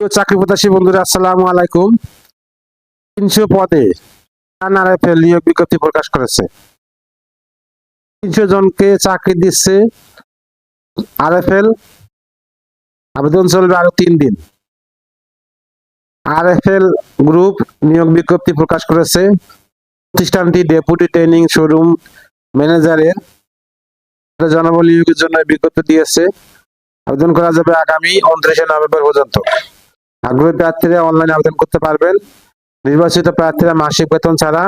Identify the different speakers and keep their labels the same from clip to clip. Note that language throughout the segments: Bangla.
Speaker 1: চাকরি প্রত্যাশী বন্ধুরা, আসসালামু আলাইকুম। তিনশো পদে নিয়োগ বিজ্ঞপ্তি প্রকাশ করেছে। তিনশো জনকে চাকরি দিচ্ছে আরএফএল। আবেদন চলবে আরও তিন দিন। আরএফএল গ্রুপ নিয়োগ বিজ্ঞপ্তি প্রকাশ করেছে। প্রতিষ্ঠানটি ডেপুটি ট্রেনিং শোরুম ম্যানেজারের জনবল নিয়োগের জন্য বিজ্ঞপ্তি দিয়েছে। আবেদন করা যাবে আগামী উনত্রিশে নভেম্বর পর্যন্ত। আগ্রহী প্রার্থীরা অনলাইনে আবেদন করতে পারবেন। নির্বাচিত প্রার্থীরা মাসিক বেতন ছাড়া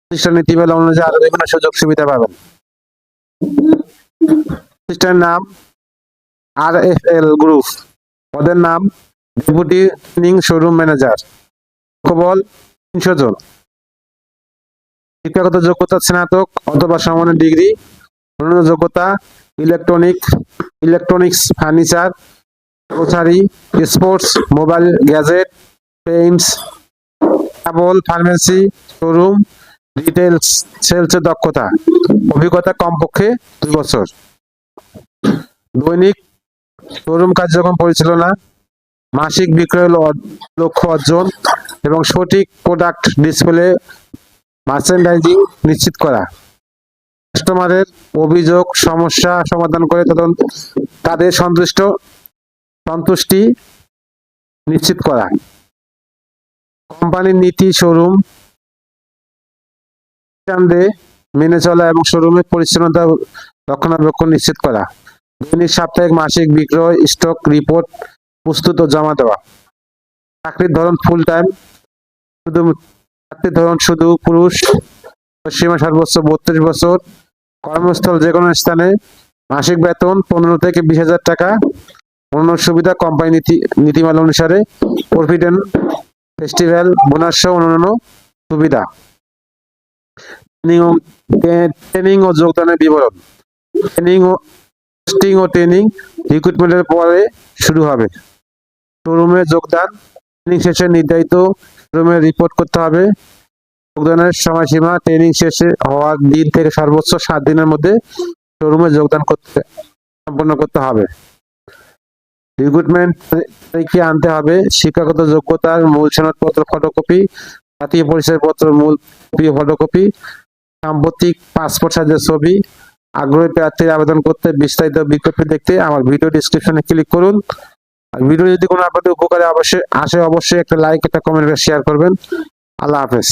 Speaker 1: প্রতিষ্ঠান নীতিমালা অনুযায়ী আরও বিভিন্ন সুযোগ সুবিধা পাবেন। প্রতিষ্ঠানের নাম আর এফ এল গ্রুপ পদের নাম ডেপুটি ট্রেনিং শোরুম ম্যানেজার কেবল তিনশো জন। শিক্ষাগত যোগ্যতা স্নাতক অথবা সমানের ডিগ্রি, অন্যান্য যোগ্যতা electronic electronics furniture grocery sports, mobile gadget, paints, cable, pharmacy, showroom, retail সেলসের দক্ষতা। অভিজ্ঞতা কমপক্ষে দুই বছর। দৈনিক শোরুম কার্যক্রম পরিচালনা, মাসিক বিক্রয় লক্ষ্য অর্জন এবং সঠিক প্রোডাক্ট ডিসপ্লে মার্চেন্ডাইজিং নিশ্চিত করা। কাস্টমারের অভিযোগ, সমস্যা সমাধান করে তখন তাদের সন্তুষ্ট সন্তুষ্টি নিশ্চিত করা। কোম্পানির নীতি শোরুম মেনে চলা এবং শোরুমের পরিচ্ছন্নতা রক্ষণাবেক্ষণ নিশ্চিত করা। দৈনিক সাপ্তাহিক, মাসিক বিক্রয় স্টক রিপোর্ট প্রস্তুত ও জমা দেওয়া। চাকরির ধরন ফুল টাইম শুধু চাকরির ধরন শুধু পুরুষ। সীমা সর্বোচ্চ বত্রিশ বছর। কর্মস্থল যে কোনো স্থানে মাসিক বেতন পনেরো থেকে বিশ হাজার টাকা। অন্য সুবিধা কোম্পানি নীতি, নীতিমালা অনুসারে প্রভিডেন্ট, ফেস্টিভ্যাল, বোনাস সহ অন্যান্য সুবিধা। ট্রেনিং ও ট্রেনিং ও যোগদানের বিবরণ। ট্রেনিং ও টেস্টিং ও ট্রেনিং রিক্রুটমেন্টের পরে শুরু হবে। শোরুমে যোগদান ট্রেনিং শেষে নির্ধারিত শোরুমে রিপোর্ট করতে হবে। যোগদানের সময়সীমা ট্রেনিং শেষে হওয়ার দিন থেকে সর্বোচ্চ সাত দিনের মধ্যে শোরুমে যোগদান করতে, সম্পন্ন করতে হবে। রিক্রুটমেন্ট তারিখে আনতে হবে, শিক্ষাগত যোগ্যতার মূল সনদপত্র ফটোকপি জাতীয় পরিচয়পত্র, মূল ফটোকপি সাম্প্রতিক পাসপোর্ট সাইজের ছবি, আগ্রহী প্রার্থীর আবেদন করতে বিস্তারিত বিজ্ঞপ্তি দেখতে আমার ভিডিও ডিসক্রিপশনে ক্লিক করুন। আর ভিডিও যদি কোনো আপনাদের উপকারে অবশ্যই আসে অবশ্যই একটা লাইক একটা কমেন্ট শেয়ার করবেন। আল্লাহ হাফেজ।